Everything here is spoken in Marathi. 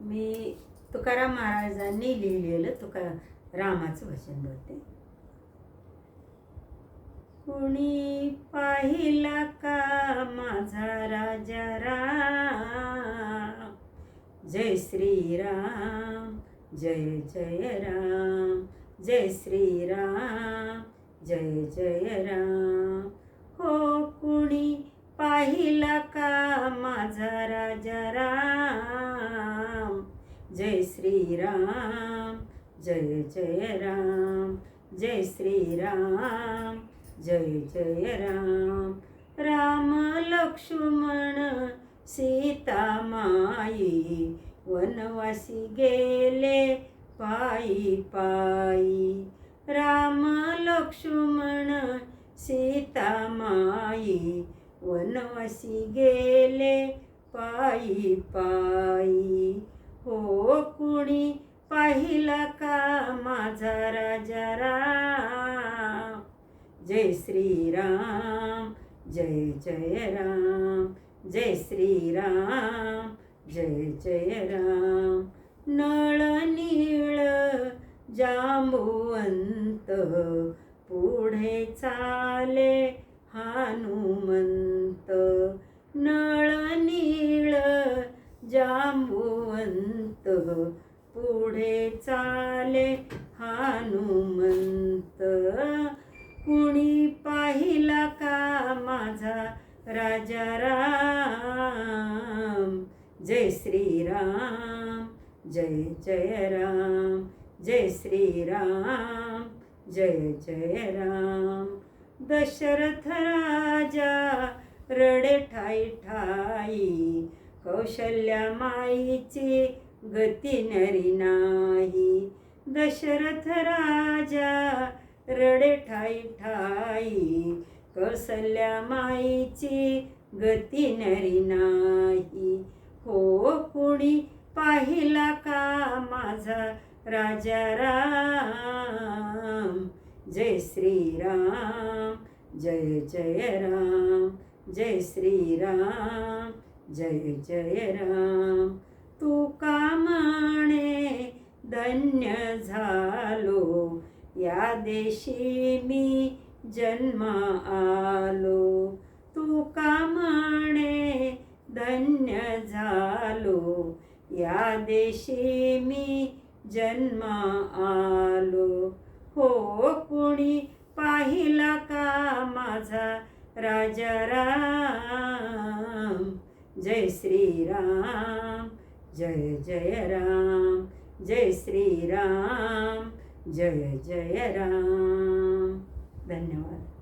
मी तुकाराम महाराजांनी लिहिलेलं तुका रामाचं भजन बोलते. कुणी पाहिला का माझा राजा राम? जय श्रीराम जय जय राम जय श्रीराम जय जय राम. हो कुणी पाहिला का माझा राजा राम? जय श्रीराम जय जय राम जय श्रीराम जय जय राम राम लक्ष्मण सीता माई वनवासी गेले पायी पायी. राम लक्ष्मण सीता माई वनवासी गेले पायी पायी. हो कुणी पाहिला का माझा राजा राम? जय श्रीराम जय जय राम जय श्रीराम जय जय राम. नळ नीळ जांबुवंत पुढे चाले हनुमंत. नळ जांबुवंत पुढे चाले हनुमंत कुणी पाहिला का माझा राजा राम? जय श्रीराम जय जय राम जय श्रीराम जय जय राम. दशरथ राजा रडे ठाई ठाई कौशल्या माईची गती नरी नाही. दशरथ राजा रडे ठाई ठाई कौसल्या माईची गती नरी नाही. हो कुणी पाहिला का माझा राजा राम? जय श्रीराम जय जय राम जय श्रीराम. जय जय राम. तू का धन्य झालो? या देशी मी जन्म आलो. तू का धन्य झालो? या देशी मी जन्म आलो. हो कुणी पाहिला का माझा राजा राम? जय श्रीराम जय जय राम जय श्रीराम जय जय राम. धन्यवाद.